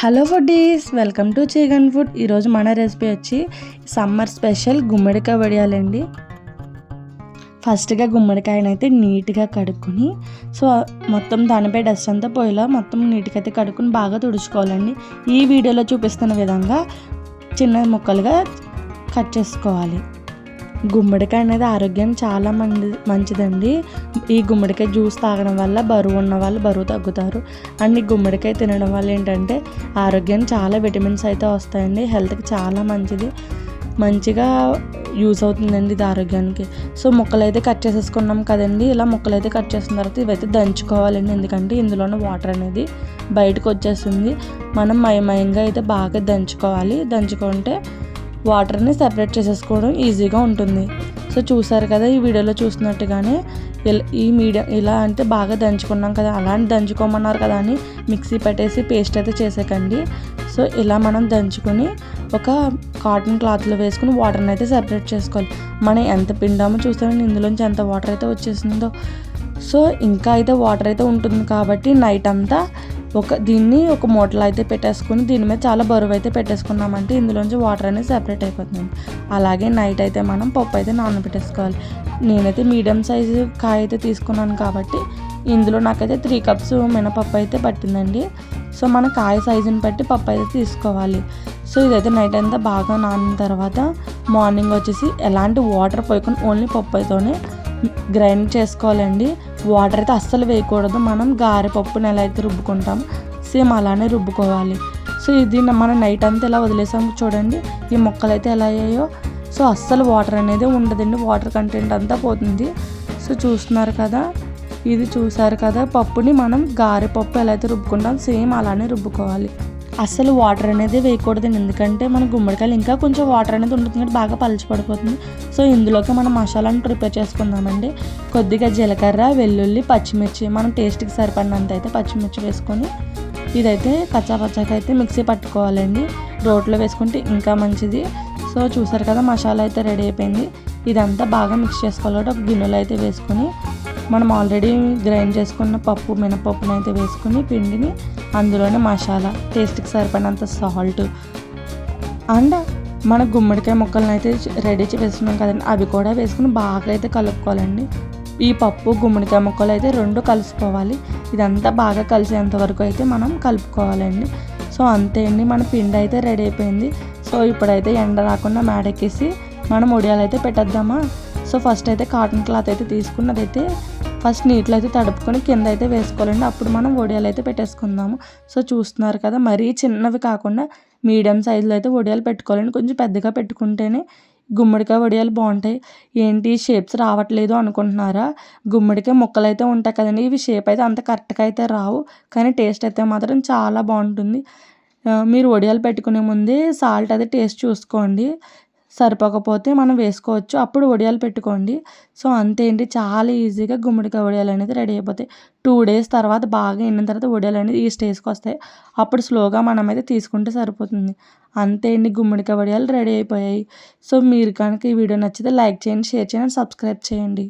Hello foodies welcome to chicken food. ఈరోజు మన recipe వచ్చి సమ్మర్ స్పెషల్ గుమ్మడికాయ వడియాలండి. ఫస్ట్గా గుమ్మడికాయని అయితే నీట్గా కడుక్కొని సో మొత్తం దానిపై డస్ట్ అంతా పోయేలా మొత్తం నీట్గా అయితే కడుక్కొని బాగా తుడుచుకోవాలండి. ఈ వీడియోలో చూపిస్తున్న విధంగా చిన్న ముక్కలుగా కట్ చేసుకోవాలి. గుమ్మడికాయ అనేది ఆరోగ్యం చాలా మంది మంచిదండి. ఈ గుమ్మడికాయ జ్యూస్ తాగడం వల్ల బరువు ఉన్న వాళ్ళు బరువు తగ్గుతారు. అండ్ ఈ గుమ్మడికాయ తినడం వల్ల ఏంటంటే ఆరోగ్యం చాలా విటమిన్స్ అయితే వస్తాయండి. హెల్త్కి చాలా మంచిది. మంచిగా యూజ్ అవుతుందండి ఇది ఆరోగ్యానికి. సో ముక్కలు అయితే కట్ చేసేసుకున్నాం కదండి. ఇలా ముక్కలు అయితే కట్ చేసిన తర్వాత ఇవైతే దంచుకోవాలండి. ఎందుకంటే ఇందులోనే వాటర్ అనేది బయటకు వచ్చేస్తుంది. మనం మయమయంగా అయితే బాగా దంచుకోవాలి. దంచుకుంటే వాటర్ని సెపరేట్ చేసేసుకోవడం ఈజీగా ఉంటుంది. సో చూసారు కదా ఈ వీడియోలో చూసినట్టుగానే ఈ మీడియం ఇలా అంటే బాగా దంచుకున్నాం కదా అలాంటి దంచుకోమన్నారు కదా అని మిక్సీ పెట్టేసి పేస్ట్ అయితే చేసేకండి. సో ఇలా మనం దంచుకొని ఒక కాటన్ క్లాత్లో వేసుకుని వాటర్ని అయితే సెపరేట్ చేసుకోవాలి. మనం ఎంత పిండామో చూస్తామని ఇందులోంచి ఎంత వాటర్ అయితే వచ్చేసిందో. సో ఇంకా అయితే వాటర్ అయితే ఉంటుంది కాబట్టి నైట్ అంతా ఒక దీన్ని ఒక మూటలో అయితే పెట్టేసుకుని దీని మీద చాలా బరువు అయితే పెట్టేసుకున్నామంటే ఇందులోంచి వాటర్ అనేది సెపరేట్ అయిపోతుంది. అలాగే నైట్ అయితే మనం పప్పు అయితే నానబెట్టేసుకోవాలి. నేనైతే మీడియం సైజు కాయ అయితే తీసుకున్నాను కాబట్టి ఇందులో నాకైతే త్రీ కప్స్ మినపప్పు అయితే పట్టిందండి. సో మన కాయ సైజుని బట్టి పప్పు అయితే తీసుకోవాలి. సో ఇదైతే నైట్ అంతా బాగా నానిన తర్వాత మార్నింగ్ వచ్చేసి ఎలాంటి వాటర్ పోయకుండా ఓన్లీ పప్పు అయితేనే గ్రైండ్ చేసుకోవాలండి. వాటర్ అయితే అస్సలు వేయకూడదు. మనం గారెపప్పుని ఎలా అయితే రుబ్బుకుంటాం సేమ్ అలానే రుబ్బుకోవాలి. సో ఇది మనం నైట్ అంతా ఇలా వదిలేసాం చూడండి. ఈ మొక్కలు అయితే ఎలా అయ్యాయో. సో అస్సలు వాటర్ అనేది ఉండదండి. వాటర్ కంటెంట్ అంతా పోతుంది. సో చూస్తున్నారు కదా. ఇది చూసారు కదా. పప్పుని మనం గారెపప్పు ఎలా అయితే రుబ్బుకుంటాం సేమ్ అలానే రుబ్బుకోవాలి. అస్సలు వాటర్ అనేది వేయకూడదు ఎందుకంటే మన గుమ్మడికాయలు ఇంకా కొంచెం వాటర్ అనేది ఉంటుంది బాగా బాగా పలిచిపడిపోతుంది సో ఇందులోకి మనం మసాలాను ప్రిపేర్ చేసుకుందామండి. కొద్దిగా జీలకర్ర వెల్లుల్లి పచ్చిమిర్చి మనం టేస్ట్కి సరిపడినంత అయితే పచ్చిమిర్చి వేసుకొని ఇదైతే కచ్చాపచ్చాకి అయితే మిక్సీ పట్టుకోవాలండి. రోట్లో వేసుకుంటే ఇంకా మంచిది. సో చూసారు కదా మసాలా అయితే రెడీ అయిపోయింది. ఇదంతా బాగా మిక్స్ చేసుకోవాలంటే ఒక గిన్నెలో అయితే వేసుకొని మనం ఆల్రెడీ గ్రైండ్ చేసుకున్న పప్పు మినపప్పును అయితే వేసుకుని పిండిని అందులోనే మసాలా టేస్ట్కి సరిపడినంత సాల్ట్ అండ్ మన గుమ్మడికాయ ముక్కలను అయితే రెడీ వేసుకున్నాం కదండి. అవి కూడా వేసుకుని బాగా అయితే కలుపుకోవాలండి. ఈ పప్పు గుమ్మడికాయ ముక్కలు అయితే రెండు కలిసిపోవాలి ఇదంతా బాగా కలిసేంత వరకు అయితే మనం కలుపుకోవాలండి. సో అంతే అండి. మన పిండి అయితే రెడీ అయిపోయింది. సో ఇప్పుడైతే ఎండ రాకుండా మేడెక్కేసి మనం ఉడియాలు అయితే పెట్టేద్దామా? సో ఫస్ట్ అయితే కాటన్ క్లాత్ అయితే తీసుకున్నదైతే ఫస్ట్ నీటిలో అయితే తడుపుకొని కింద అయితే వేసుకోవాలండి. అప్పుడు మనం వడియాలు అయితే పెట్టేసుకుందాము. సో చూస్తున్నారు కదా మరీ చిన్నవి కాకుండా మీడియం సైజులో అయితే వడియాలు పెట్టుకోవాలండి. కొంచెం పెద్దగా పెట్టుకుంటేనే గుమ్మడికాయ వడియాలు బాగుంటాయి. ఏంటి షేప్స్ రావట్లేదు అనుకుంటున్నారా? గుమ్మడికాయ ముక్కలు అయితే ఉంటాయి కదండి. ఇవి షేప్ అయితే అంత కరెక్ట్గా అయితే రావు. కానీ టేస్ట్ అయితే మాత్రం చాలా బాగుంటుంది. మీరు వడియాలు పెట్టుకునే ముందే సాల్ట్ అయితే టేస్ట్ చూసుకోండి. సరిపోకపోతే మనం వేసుకోవచ్చు. అప్పుడు వడియాలు పెట్టుకోండి. సో అంతేంటి చాలా ఈజీగా గుమ్మడికాయ వడియాలు అనేది రెడీ అయిపోతాయి. టూ డేస్ తర్వాత బాగా ఎండిన తర్వాత వడియాలు అనేది ఈ స్టేజ్కి వస్తాయి. అప్పుడు స్లోగా మనం అయితే తీసుకుంటే సరిపోతుంది. అంతే అండి గుమ్మడికాయ వడియాలు రెడీ అయిపోయాయి. సో మీరు కనుక ఈ వీడియో నచ్చితే లైక్ చేయండి షేర్ చేయండి సబ్స్క్రైబ్ చేయండి.